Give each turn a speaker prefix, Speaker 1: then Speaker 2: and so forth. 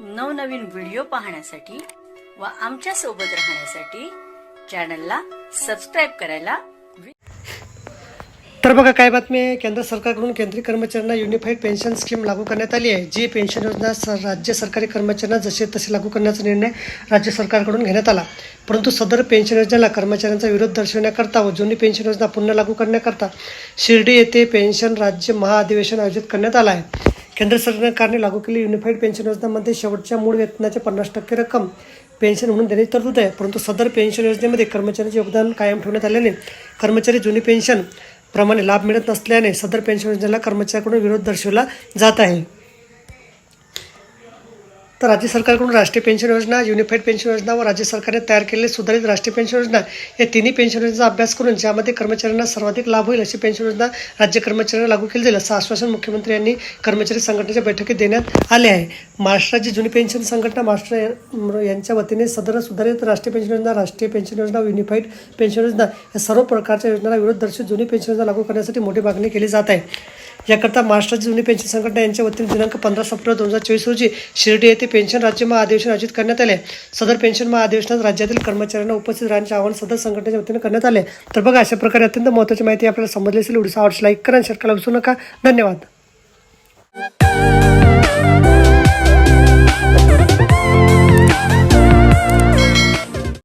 Speaker 1: नवनवीन व्हिडिओ पाहण्यासाठी व आमच्यासोबत राहण्यासाठी चॅनलला सबस्क्राईब करायला
Speaker 2: तर बघा काय बातमी आहे? केंद्र सरकारकडून केंद्रीय कर्मचाऱ्यांना युनिफाईड पेन्शन स्कीम लागू करण्यात आली आहे. जी पेन्शन योजना स- राज्य सरकारी कर्मचाऱ्यांना जसे तसे लागू करण्याचा निर्णय राज्य सरकारकडून घेण्यात आला. परंतु सदर पेन्शन योजनेला कर्मचाऱ्यांचा विरोध दर्शवण्याकरता व जुनी पेन्शन योजना पुन्हा लागू करण्याकरता शिर्डी येथे पेन्शन राज्य महाअधिवेशन आयोजित करण्यात आलं आहे. केंद्र सरकारने लागू केलेली युनिफाईड पेन्शन योजनामध्ये शेवटच्या मूळ वेतनाच्या पन्नास टक्के रक्कम पेन्शन म्हणून देण्याची तरतूद आहे. परंतु सदर पेन्शन योजनेमध्ये कर्मचाऱ्यांचे योगदान कायम ठेवण्यात आल्याने कर्मचारी जुनी पेन्शन प्रमाणे लाभ मिळत नसल्याने सदर पेन्शन योजनेला कर्मचाऱ्याकडून विरोध दर्शवला जात आहे. तर राज्य सरकारकडून राष्ट्रीय पेन्शन योजना युनिफाईड पेन्शन योजना व राज्य सरकारने तयार केलेली सुधारित राष्ट्रीय पेन्शन योजना या तिन्ही पेन्शन योजनेचा अभ्यास करून ज्यामध्ये कर्मचाऱ्यांना सर्वाधिक लाभ होईल अशी पेन्शन योजना राज्य कर्मचाऱ्यांना लागू केली जाईल असं आश्वासन मुख्यमंत्री यांनी कर्मचारी संघटनेच्या बैठकीत देण्यात आले आहे. महाराष्ट्राची जुनी पेन्शन संघटना महाराष्ट्र यांच्या वतीने सदर सुधारित राष्ट्रीय पेन्शन योजना राष्ट्रीय पेन्शन योजना युनिफाईड पेन्शन योजना या सर्व प्रकारच्या योजनांना विरोध दर्शवून जुनी पेन्शन योजना लागू करण्यासाठी मोठी मागणी केली जात आहे. याकरता महाराष्ट्राची जुनी पेन्शन संघटना यांच्या वतीने दिनांक पंधरा सप्टेंबर दोन हजार चोवीस रोजी शिर्डी येथे पेन्शन राज्य महाअधिवेशन आयोजित करण्यात आले. सदर पेन्शन महाअधिवेशनात राज्यातील कर्मचाऱ्यांना उपस्थित राहण्याचे आवाहन सदर संघटनेच्या वतीने करण्यात आले. तर बघा अशा प्रकारे अत्यंत महत्त्वाची माहिती आपल्याला समजली असेल. व्हिडिओ आवडस लाईक करा शेअर करायला विसरू नका. धन्यवाद.